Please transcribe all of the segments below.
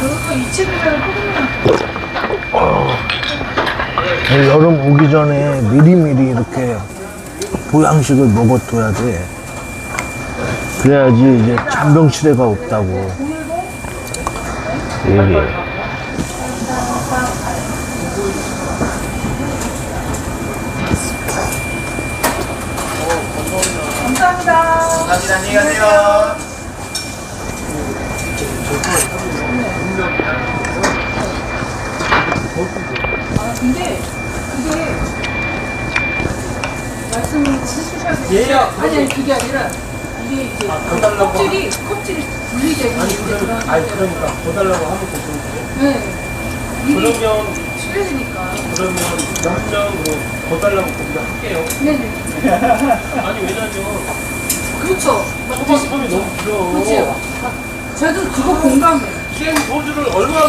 소금이랑 여름 오기 전에 미리미리 이렇게 보양식을 먹어둬야 돼. 그래야지 이제 잔병치레가 없다고. 얘기해. 감사합니다. 감사합니다. 안녕히 가세요. 근데 그게 말씀을 해주셔야 돼요. 아니 아니 그게 아니라 이게 이제 껍질이 껍질이 분리되고 이제 그런 아니 그러니까 보달라고 하면 되는데 네. 일이 그러면 실려지니까. 그러면 명령으로 보달라고 우리가 할게요. 네네. 아니 왜냐면 그렇죠. 소방 소방이 너무 길어. 그렇죠. 저도 그거 공감해요. 생 소주를 얼마나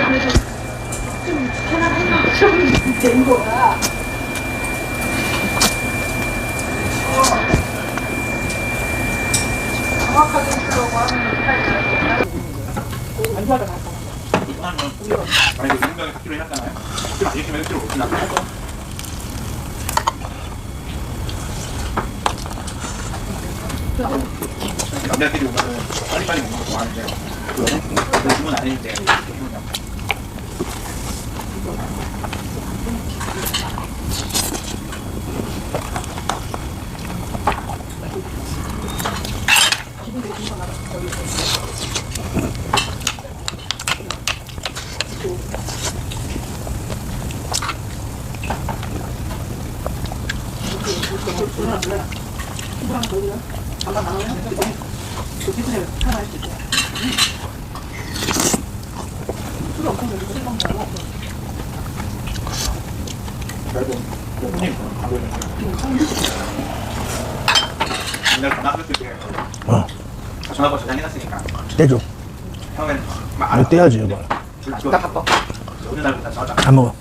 그래도 좀 생각이 좀된 거야. 정확하게 주려고 하는 스타일이야. 만약에 운명에 삭기로 해놨잖아요. 그럼 안 시키면 삭기로 못 지나가요. 남자들이 오면은 빨리빨리 먹는 거 좋아하는데 그거는 그 주문 안 했는데 옛날 전화 때 어. 전화번호 저장해놨으니까 떼줘. 형은 막 이거 떼야지, 이거. 딱 바빠. 날부터 전화 다 먹어.